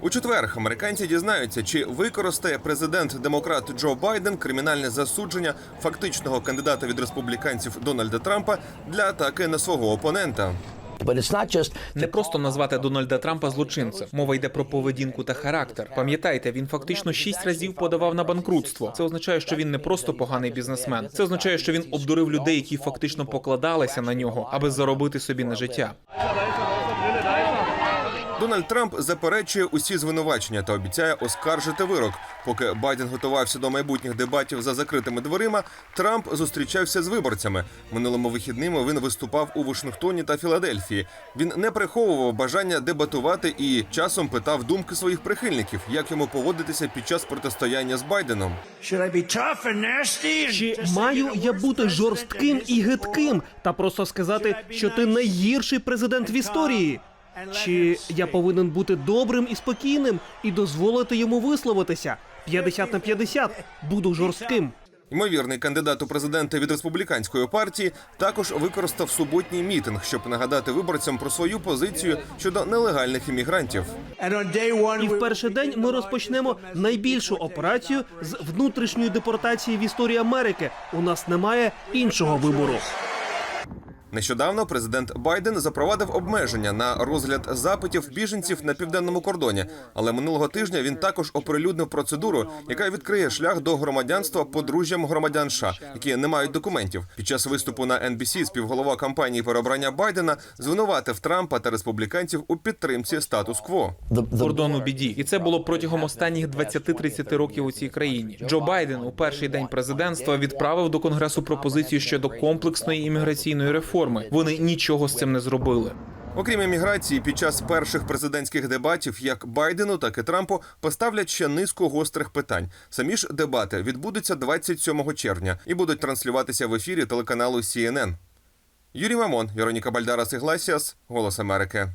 У четвер американці дізнаються, чи використає президент демократ Джо Байден кримінальне засудження фактичного кандидата від республіканців Дональда Трампа для атаки на свого опонента. Не просто назвати Дональда Трампа злочинцем. Мова йде про поведінку та характер. Пам'ятайте, він фактично шість разів подавав на банкрутство. Це означає, що він не просто поганий бізнесмен. Це означає, що він обдурив людей, які фактично покладалися на нього, аби заробити собі на життя. Дональд Трамп заперечує усі звинувачення та обіцяє оскаржити вирок. Поки Байден готувався до майбутніх дебатів за закритими дверима, Трамп зустрічався з виборцями. Минулими вихідними він виступав у Вашингтоні та Філадельфії. Він не приховував бажання дебатувати і часом питав думки своїх прихильників, як йому поводитися під час протистояння з Байденом. Should I be tough and nasty? and Чи маю я бути жорстким і гидким та просто сказати, що ти найгірший президент в історії? Чи я повинен бути добрим і спокійним і дозволити йому висловитися? 50 на 50. Буду жорстким. Ймовірний кандидат у президенти від республіканської партії також використав суботній мітинг, щоб нагадати виборцям про свою позицію щодо нелегальних іммігрантів. І в перший день ми розпочнемо найбільшу операцію з внутрішньої депортації в історії Америки. У нас немає іншого вибору. Нещодавно президент Байден запровадив обмеження на розгляд запитів біженців на південному кордоні. Але минулого тижня він також оприлюднив процедуру, яка відкриє шлях до громадянства подружжям громадян США, які не мають документів. Під час виступу на NBC співголова кампанії переобрання Байдена звинуватив Трампа та республіканців у підтримці статус-кво. Кордон у біді, і це було протягом останніх 20-30 років у цій країні. Джо Байден у перший день президентства відправив до конгресу пропозицію щодо комплексної імміграційної реформи. Вони нічого з цим не зробили. Окрім еміграції, під час перших президентських дебатів як Байдену, так і Трампу поставлять ще низку гострих питань. Самі ж дебати відбудуться 27 червня і будуть транслюватися в ефірі телеканалу CNN. Юрій Мамон, Вероніка Бальдарас Ігласіас, Голос Америки.